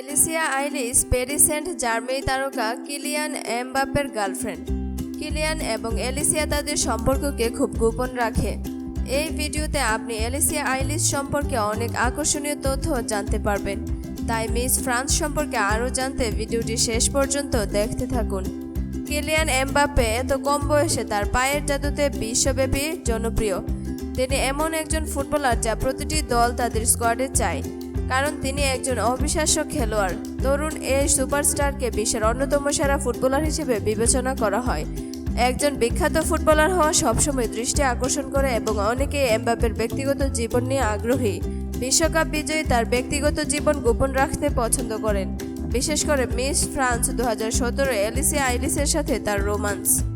Alicia Aylies Paris Saint Germain তারকা Kylian এমবাপ্পের girlfriend. Kylian এবং এলিসিয়া তাদের সম্পর্ককে খুব গোপন রাখে। এই ভিডিওতে আপনি এলিসিয়া আইলিস সম্পর্কে অনেক আকর্ষণীয় তথ্য জানতে পারবেন। তাই মিস ফ্রান্স সম্পর্কে আরও জানতে ভিডিওটি শেষ পর্যন্ত দেখতে থাকুন। কিলিয়ান এমবাপ্পে এত কম বয়সে তার পায়ের জাদুতে বিশ্বব্যাপী জনপ্রিয়। তিনি এমন একজন ফুটবলার যা প্রতিটি দল তাদের স্কোয়াডে চায়। কারণ তিনি একজন অবিশ্বাস্য খেলোয়াড়। তরুণ এই সুপারস্টারকে বিশ্বের অন্যতম সেরা ফুটবলার হিসেবে বিবেচনা করা হয়। একজন বিখ্যাত ফুটবলার হওয়া সবসময় দৃষ্টি আকর্ষণ করে এবং অনেকেই এমবাপের ব্যক্তিগত জীবন নিয়ে আগ্রহী। বিশ্বকাপ বিজয়ী তার ব্যক্তিগত জীবন গোপন রাখতে পছন্দ করেন। বিশেষ করে মিস ফ্রান্স দু হাজার সতেরো এলিসিয়া আইলিসের সাথে তার রোমান্স।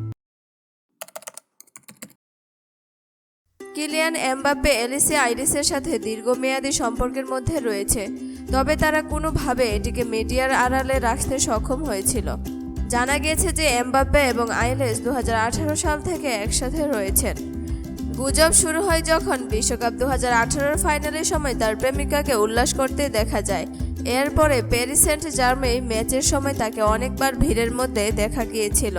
কিলিয়ান এমবাপ্পে এলিসিয়া আইরিসের সাথে দীর্ঘমেয়াদী সম্পর্কের মধ্যে রয়েছে, তবে তারা কোনোভাবে এটিকে মিডিয়ার আড়ালে রাখতে সক্ষম হয়েছিল। জানা গেছে যে এমবাপ্পে এবং আইলেস দু হাজার আঠারো সাল থেকে একসাথে রয়েছেন। গুজব শুরু হয় যখন বিশ্বকাপ দু হাজার ফাইনালের সময় তার প্রেমিকাকে উল্লাস করতে দেখা যায়। এরপরে প্যারিস সেন্ট জার্মেই ম্যাচের সময় তাকে অনেকবার ভিড়ের মধ্যে দেখা গিয়েছিল।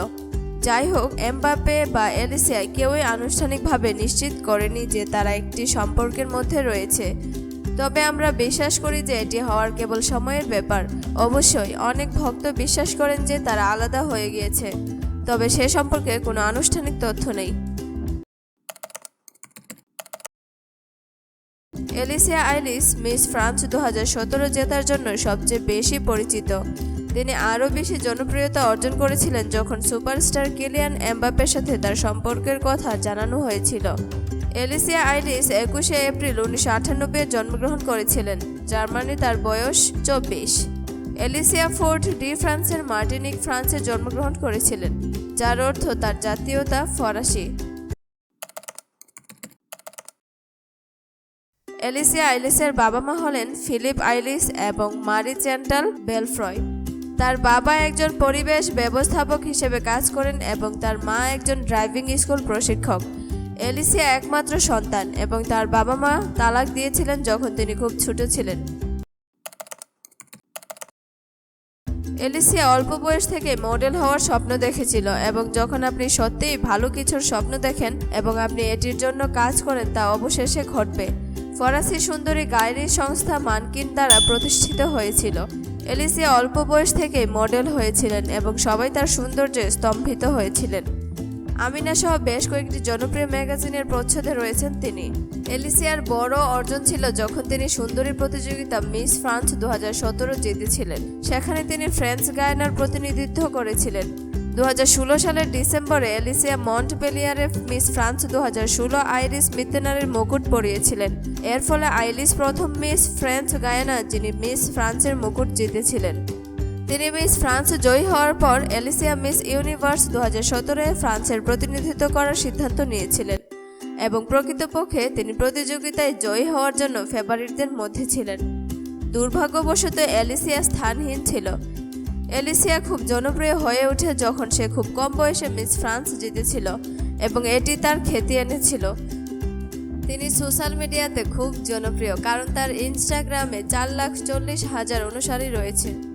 যাই হোক এমবাপ্পে বা এলিসিয়া কেউই আনুষ্ঠানিকভাবে নিশ্চিত করেনি যে তারা একটি সম্পর্কের মধ্যে রয়েছে। তবে আমরা বিশ্বাস করি যে এটি হওয়ার কেবল সময়ের ব্যাপার। অবশ্যই, অনেক ভক্ত বিশ্বাস করেন যে তারা আলাদা হয়ে গিয়েছে। তবে সে সম্পর্কে কোনো আনুষ্ঠানিক তথ্য নেই। এলিসিয়া আইলিস মিস ফ্রান্স দু জেতার জন্য সবচেয়ে বেশি পরিচিত। তিনি আরও বেশি জনপ্রিয়তা অর্জন করেছিলেন যখন সুপারস্টার কিলিয়ান এমবাপ্পের সাথে তার সম্পর্কের কথা জানানো হয়েছিল। এলিসিয়া আইলিস একুশে এপ্রিল উনিশশো আটানব্বই জন্মগ্রহণ করেছিলেন। জার্মানি তার বয়স চব্বিশ। এলিসিয়া ফোর্ট ডি ফ্রান্সের মার্টিনিক ফ্রান্সে জন্মগ্রহণ করেছিলেন, যার অর্থ তার জাতীয়তা ফরাসি। এলিসিয়া আইলিসের বাবা মা হলেন ফিলিপ আইলিস এবং মারি চ্যান্টাল বেলফ্রয়। তার বাবা একজন পরিবেশ ব্যবস্থাপক হিসেবে কাজ করেন এবং তার মা একজন ড্রাইভিং স্কুল প্রশিক্ষক। এলিসিয়া একমাত্র সন্তান এবং তার বাবা মা তালাক দিয়েছিলেন যখন তিনি খুব ছোট ছিলেন। এলিসিয়া অল্প বয়স থেকে মডেল হওয়ার স্বপ্ন দেখেছিল এবং যখন আপনি সত্যিই ভালো কিছুর স্বপ্ন দেখেন এবং আপনি এটির জন্য কাজ করেন, তা অবশেষে ঘটবে। ফরাসি সুন্দরী গায়রি সংস্থা মানকিন দ্বারা প্রতিষ্ঠিত হয়েছিল। এলিসিয়া অল্প বয়স থেকেই মডেল হয়েছিলেন এবং সবাই তার সৌন্দর্যে স্তম্ভিত হয়েছিলেন। আমিনা সহ বেশ কয়েকটি জনপ্রিয় ম্যাগাজিনের প্রচ্ছদে রয়েছেন তিনি। এলিসিয়ার বড় অর্জন ছিল যখন তিনি সুন্দরী প্রতিযোগিতা মিস ফ্রান্স দু হাজার সতেরো জিতেছিলেন। সেখানে তিনি ফ্রেঞ্চ গায়নার প্রতিনিধিত্ব করেছিলেন। দু হাজার ষোলো সালের ডিসেম্বরে এলিসিয়া মন্টপেলিয়ারে মিস ফ্রান্স দু হাজার ষোলো আইরিস মিতেনারের মুকুট পরিয়েছিলেন। এর ফলে আইলিস প্রথম মিস ফ্রেঞ্চ গায়না, যিনি মিস ফ্রান্সের মুকুট জিতেছিলেন। তিনি মিস ফ্রান্স জয়ী হওয়ার পর এলিসিয়া মিস ইউনিভার্স দু হাজার ফ্রান্সের প্রতিনিধিত্ব করার সিদ্ধান্ত নিয়েছিলেন এবং প্রকৃতপক্ষে তিনি প্রতিযোগিতায় জয়ী হওয়ার জন্য ফেভারিটদের মধ্যে ছিলেন। দুর্ভাগ্যবশত এলিসিয়া স্থানহীন ছিল। এলিসিয়া খুব জনপ্রিয় হয়ে ওঠে যখন সে খুব কম বয়সে মিস ফ্রান্স জিতেছিল এবং এটি তার খ্যাতি এনেছিল। তিনি সোশ্যাল মিডিয়াতে খুব জনপ্রিয়, কারণ তার ইনস্টাগ্রামে চার লাখ চল্লিশ হাজার অনুসারী রয়েছে।